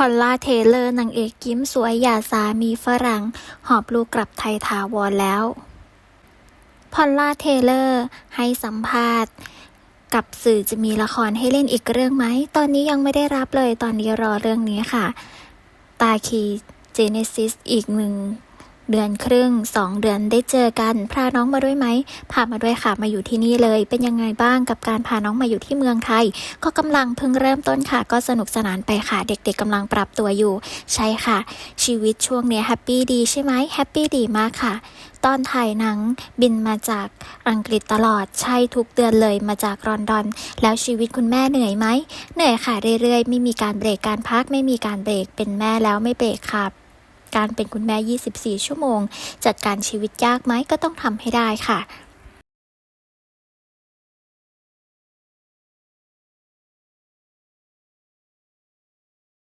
พอลล่าเทเลอร์นางเอกยิ้มสวยหย่าสามีฝรั่ง หอบลูกกลับไทยถาวรแล้ว พอลล่าเทเลอร์ให้สัมภาษณ์ กับสื่อจะมีละครให้เล่นอีกเรื่องไหม ตอนนี้ยังไม่ได้รับเลยตอนนี้รอเรื่องนี้ค่ะ ตาคีเจเนซิสอีกหนึ่ง เดือนครึ่งสองเดือนได้เจอกัน พาน้องมาด้วยไหม พามาด้วยค่ะ มาอยู่ที่นี่เลย เป็นยังไงบ้างกับการพาน้องมาอยู่ที่เมืองไทย ก็กำลังเพิ่งเริ่มต้นค่ะ ก็สนุกสนานไปค่ะ เด็กๆกำลังปรับตัวอยู่ ใช่ค่ะ ชีวิตช่วงนี้แฮปปี้ดีใช่ไหมแฮปปี้ดีมากค่ะ ตอนถ่ายหนังบินมาจากอังกฤษตลอด ใช่ทุกเดือนเลยมาจากลอนดอน แล้วชีวิตคุณแม่เหนื่อยไหม เหนื่อยค่ะเรื่อยๆ ไม่มีการเบรกการพัก ไม่มีการเบรก เป็นแม่แล้วไม่เบรกค่ะ การเป็นคุณแม่ 24 ชั่วโมง จัดการชีวิตยากไหมก็ต้องทำให้ได้ค่ะ